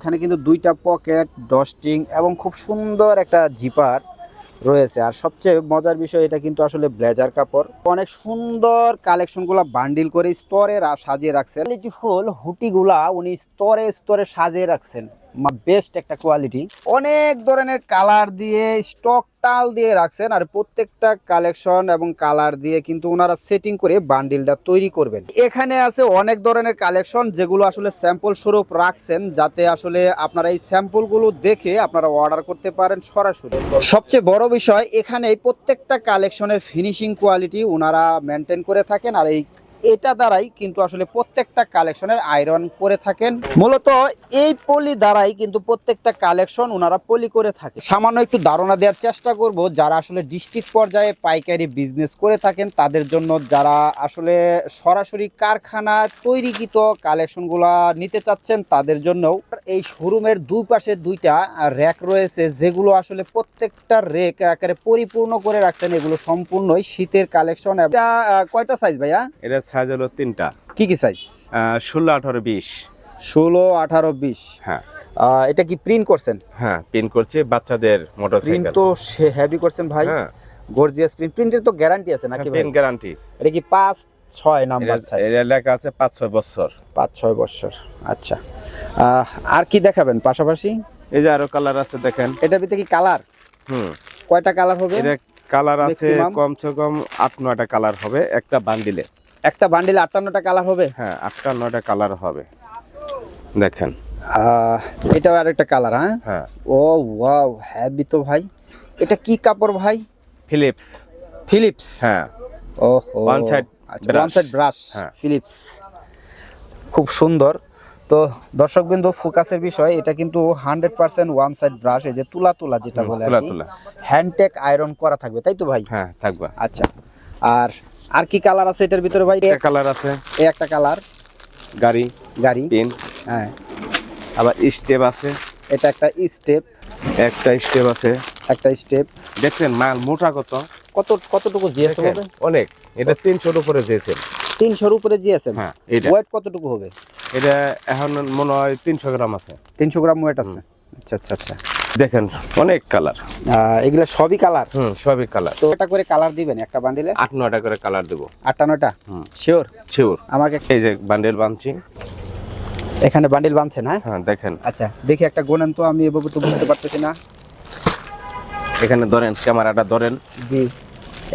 এখানে কিন্তু দুইটা পকেট ডস্টিং এবং খুব সুন্দর একটা জিপার রয়েছে। আর সবচেয়ে মজার বিষয় এটা কিন্তু আসলে ব্লেজার কাপড়। অনেক সুন্দর কালেকশনগুলো বান্ডিল করে স্তরে সাজিয়ে রাখছেন। ফুল, হুটিগুলা উনি স্তরে স্তরে সাজিয়ে রাখছেন। বেস্ট একটা কোয়ালিটি অনেক ধরনের কালার দিয়ে স্টক টাল দিয়ে রাখছেন আর প্রত্যেকটা কালেকশন এবং কালার দিয়ে কিন্তু ওনারা সেটিং করে বান্ডিলটা তৈরি করবেন। এখানে আছে অনেক ধরনের কালেকশন যেগুলো আসলে স্যাম্পল স্বরূপ রাখছেন যাতে আসলে আপনারা এই স্যাম্পলগুলো দেখে আপনারা অর্ডার করতে পারেন সরাসরি। সবচেয়ে বড় বিষয়, এখানে প্রত্যেকটা কালেকশনের ফিনিশিং কোয়ালিটি ওনারা মেনটেন করে থাকেন আর এই এটা দ্বারাই কিন্তু আসলে প্রত্যেকটা কালেকশনের আয়রন করে থাকেন। মূলত এই পলি দ্বারাই কিন্তু প্রত্যেকটা কালেকশন ওনারা পলি করে থাকে। সামান্য একটু ধারণা দেওয়ার চেষ্টা করব, যারা আসলে ডিস্ট্রিক্ট পর্যায়ে পাইকারি বিজনেস করে থাকেন, তাদের জন্য যারা আসলে সরাসরি কারখানা তৈরিকৃত কালেকশনগুলা নিতে চাচ্ছেন, তাদের জন্যও এই শোরুমের দুই পাশে দুইটা র্যাক রয়েছে, যেগুলো আসলে প্রত্যেকটা রেক একেবারে পরিপূর্ণ করে রাখছেন। এগুলো সম্পূর্ণই শীতের কালেকশন। কয়টা সাইজ ভাইয়া? এটা সাইজ হলো তিনটা। কি কি সাইজ ষোলো আঠারো বিশ। ষোলো আঠারো বিশ। হ্যাঁ। এটা কি প্রিন্ট করছেন? হ্যাঁ পিন করছি বাচ্চাদের প্রিন্ট তো সে হেভি করছেন ভাই। হ্যাঁ। গর্জিয়াস প্রিন্ট প্রিন্টের তো গ্যারান্টি আছে নাকি পিন গ্যারান্টি এটা কি পাঁচ ছয় নাম্বার সাইজ এটা লেখা আছে পাঁচ ছয় বছর। পাঁচ ছয় বছর। আচ্ছা। আর কি দেখাবেন পাশাপাশি? এই যে আরও কালার আছে দেখেন। এটার ভিতরে কি কালার হুম। কয়টা কালার হবে? এটা কালার আছে? কমসে কম আট নয়টা কালার হবে একটা বান্ডিলে একটা বান্ডিলে আটান্নটা কালার হবে? হ্যাঁ আটটা নয়টা কালার হবে। দেখেন। এটাও আরেকটা কালার হ্যাঁ? হ্যাঁ। ও ওয়াও হ্যাভি তো ভাই। এটা কি কাপড় ভাই? ফিলিপস ফিলিপস হ্যাঁ। ওহো ওয়ান সাইড আচ্ছা. ওয়ান সাইড ব্রাশ হ্যাঁ। ফিলিপস খুব সুন্দর। তো দর্শকবৃন্দ ফোকাসের বিষয় এটা কিন্তু hundred percent one side brush এই যে তুলা তুলা যেটা বলে। হ্যান্ডটেক আয়রন করা থাকবে তাই তো ভাই? হ্যাঁ থাকবে। আচ্ছা আর আর কি কালার আছে এটার ভিতরে ভাই? একটা কালার আছে। এই একটা কালার গাড়ি গাড়ি। পিন হ্যাঁ। আবার স্টেপ আছে। এটা একটা স্টেপ একটা স্টেপ আছে। একটা স্টেপ দেখছেন মাল মোটা কত? কত কতটুকু জিএস দেখেন, হবে? অনেক। এটা তিনশোর উপরে চেয়েছেন তিনশোর উপরে জিএসএম হ্যাঁ এটা ওয়েট কতটুকু হবে? এটা এখন মনে হয় তিনশো গ্রাম আছে। তিনশো গ্রাম ওয়েট আছে। আচ্ছা আচ্ছা আচ্ছা। দেখেন অনেক কালার এগুলা সবই কালার হুম সবই কালার তো এটা করে কালার দিবেন একটা বান্ডিলে আট নয়টা করে কালার দেবো। আটটা নয়টা? হুম। শিওর শিওর আমাকে এই যে বান্ডিল বানছি। এখানে বান্ডিল বাঁধছেন হ্যাঁ? হ্যাঁ দেখেন। আচ্ছা দেখি একটা গোনেন তো আমি এভাবে তো বুঝতে পারতেছি না। এখানে ধরেন ক্যামেরাটা ধরেন। জি।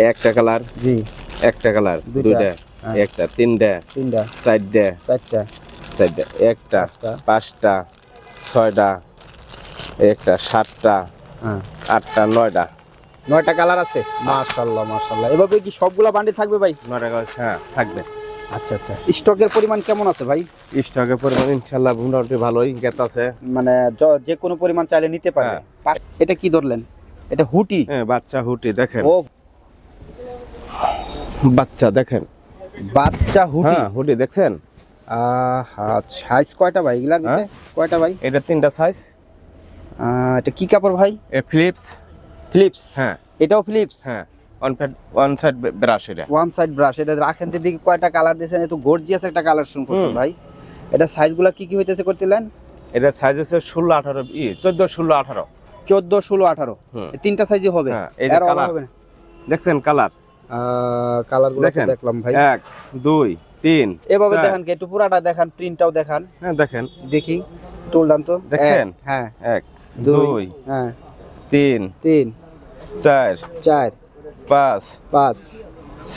একটা কালার জি। একটা কালার দুইটা। হ্যাঁ। একটা তিনটা তিনটা চারটা চারটা। চারটা একটা। পাঁচটা ছয়টা একটা সাতটা হ্যাঁ। আটটা নয়টা। নয়টা কালার আছে? মাশাল্লাহ মাশাল্লাহ এভাবে কি সবগুলা বান্ডিল থাকবে ভাই? নয়টা কালার হ্যাঁ থাকবে। আচ্ছা আচ্ছা। স্টকের পরিমাণ কেমন আছে ভাই? স্টকের পরিমাণ ইনশাল্লাহ মোটামুটি ভালোই গেত আছে। মানে য- কোনো পরিমাণ চাইলে নিতে পারবে। হ্যাঁ। এটা কি ধরলেন? এটা হুটি? হ্যাঁ বাচ্চা হুটি দেখেন। ও। বাচ্চা দেখেন। বাচ্চা হুটি? হ্যাঁ হুটি দেখছেন? সাইজ কয়টা ভাই? এগুলার কয়টা ভাই? এটা তিনটা সাইজ আহ, এটা কি কাপড় ভাই? এ ফিলিপস ফিলিপস হ্যাঁ। এটাও ফিলিপস হ্যাঁ ওয়ান ওয়ান সাইড ব্রাশ এটা। ওয়ান সাইড ব্রাশ এটা রাখেন দিকে কয়টা কালার দিয়েছেন একটু গর্জিয়াস একটা কালার শুন করছেন ভাই। এটা সাইজগুলো কি কি হইতেছে করতেলেন এটা সাইজ আছে ষোলো আঠারো ই চোদ্দ ষোলো আঠারো। চোদ্দ ষোলো আঠারো। এই তিনটা সাইজই হবে। হ্যাঁ, এই যে এর হবে না। দেখছেন কালার কালার। দেখলাম ভাই। এক দুই তিন এভাবে। দেখান একটু পুরাটা দেখান প্রিন্টটাও দেখান। হ্যাঁ দেখেন। দেখি টুলডান তো। দেখছেন? হ্যাঁ। এক দুই হ্যাঁ। তিন তিন চার চার পাঁচ পাঁচ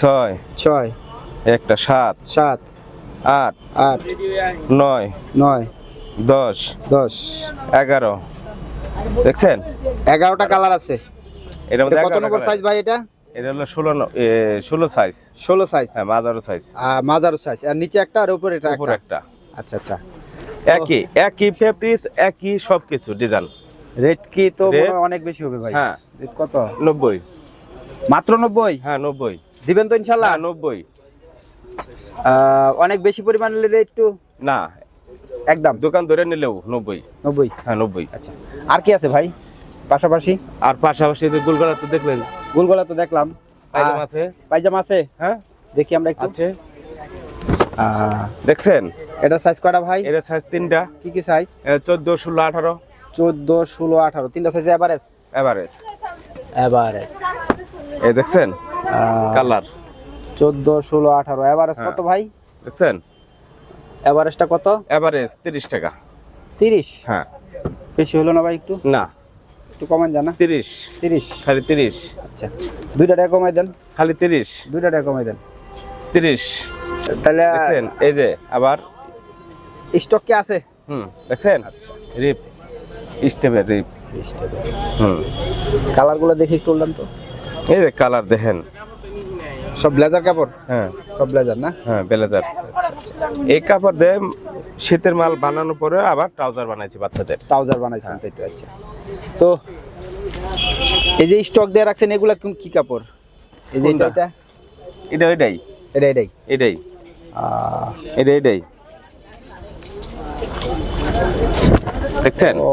ছয় ছয় একটা সাত সাত আট আট নয় নয় দশ দশ। এগারো। দেখছেন? এগারোটা কালার আছে। এটা মধ্যে কত নম্বর সাইজ ভাই এটা? এটা হলো ষোলো ষোলো সাইজ ষোলো সাইজ হ্যাঁ মাজারো সাইজ মাজারো সাইজ আর নিচে একটা আর উপরে এটা উপর একটা? একটা। আচ্ছা আচ্ছা। একই একই ফেব্রিক্স একই সবকিছু ডিজাইন রেট কি তো? হয় অনেক বেশি হবে ভাই। হ্যাঁ। রেট কত? নব্বই। মাত্র নব্বই? হ্যাঁ নব্বই। দিবেন তো ইনশাল্লাহ? হ্যাঁ নব্বই। অনেক বেশি পরিমাণ নিলে একটু? না। একদম? দোকান ধরে নিলেও নব্বই। নব্বই? হ্যাঁ নব্বই। আচ্ছা। আর কি আছে ভাই? পাশাপাশি? আর পাশাপাশি যে গুলগলা তো দেখলেন? গোলগলা তো দেখলাম। পায়জামা আছে? পায়জামা আছে? হ্যাঁ। দেখি আমরা একটু। আছে। দেখছেন? এটা সাইজ কয়টা ভাই? এটা সাইজ তিনটা। কি কি সাইজ চোদ্দ ষোলো আঠারো। চোদ্দ ষোলো আঠারো তিনটা সাইজ এভারেজ এভারেজ এভারেজ এই দেখছেন? কালার চোদ্দ ষোলো আঠারো। এভারেজ হ্যাঁ। কত ভাই? দেখছেন? এভারেজটা কত? এভারেজ তিরিশ টাকা। তিরিশ? হ্যাঁ। বেশি হলো না ভাই একটু? না। একটু কমান জানা তিরিশ। তিরিশ। খালি তিরিশ। আচ্ছা। দুইটা টাকা কমাই দেন। খালি তিরিশ। দুইটা টাকা কমাই দেন। তিরিশ। তাহলে এই যে আবার। স্টক কি আছে? হুম দেখছেন? আচ্ছা। রিপ স্টেপের রিপ হুম। কালারগুলো দেখি একটু উঠলাম তো। এই যে কালার দেখেন। সব ব্লেজার কাপড়? হ্যাঁ। সব ব্লেজার না? হ্যাঁ ব্লেজার। এই কাপড় দিয়ে শীতের মাল বানানোর পরে আবার ট্রাউজার বানাইছি বাচ্চাদের। ট্রাউজার বানাইছেন তাই তো আচ্ছা। তো এই যে স্টক দিয়ে রাখছেন এগুলা কোন কি কাপড়? এই যে এটা এটা? এটাই। এটা এটাই? এটাই। এটা এটাই। দেখছেন? ও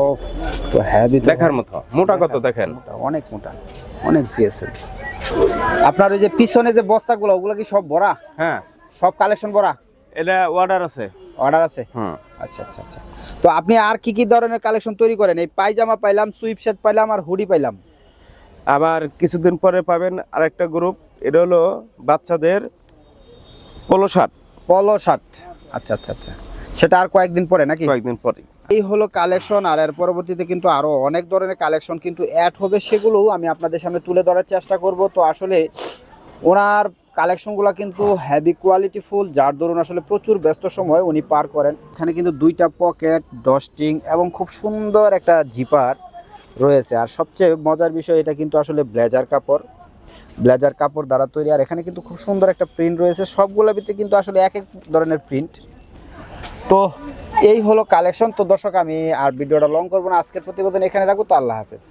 তো হ্যাভি দেখার মতো। মোটা কত দেখেন? অনেক মোটা অনেক জিএসএম আপনার ওই যে পিছনে যে বস্তাগুলো ওগুলো কি সব ভরা হ্যাঁ। সব কালেকশন ভরা এটা অর্ডার আছে। অর্ডার আছে? হুম। আচ্ছা আচ্ছা আচ্ছা। তো আপনি আর কি কি ধরনের কালেকশন তৈরি করেন? এই পায়জামা পাইলাম সুইপ শার্ট পাইলাম আর হুডি পাইলাম। আবার কিছুদিন পরে পাবেন আরেকটা গ্রুপ এটা হলো বাচ্চাদের পলো শার্ট পলো শার্ট আচ্ছা আচ্ছা আচ্ছা। সেটা আর কয়েকদিন পরে নাকি? কয়েকদিন পরে এই হলো কালেকশন আর এর পরবর্তীতে কিন্তু আরও অনেক ধরনের কালেকশন কিন্তু অ্যাড হবে, সেগুলোও আমি আপনাদের সামনে তুলে ধরার চেষ্টা করব। তো আসলে ওনার কালেকশনগুলো কিন্তু হেভি কোয়ালিটি ফুল যার দরুন আসলে প্রচুর ব্যস্ত সময় উনি পার করেন। এখানে কিন্তু দুইটা পকেট ডস্টিং এবং খুব সুন্দর একটা জিপার রয়েছে। আর সবচেয়ে মজার বিষয় এটা কিন্তু আসলে ব্লেজার কাপড়। ব্লেজার কাপড় দ্বারা তৈরি। আর এখানে কিন্তু খুব সুন্দর একটা প্রিন্ট রয়েছে। সবগুলোর ভিতরে কিন্তু আসলে এক এক ধরনের প্রিন্ট তো এই হলো কালেকশন তো দর্শক, আমি আর ভিডিওটা লং করব না। আজকের প্রতিবেদন এখানে রাখব। তো আল্লাহ হাফেজ।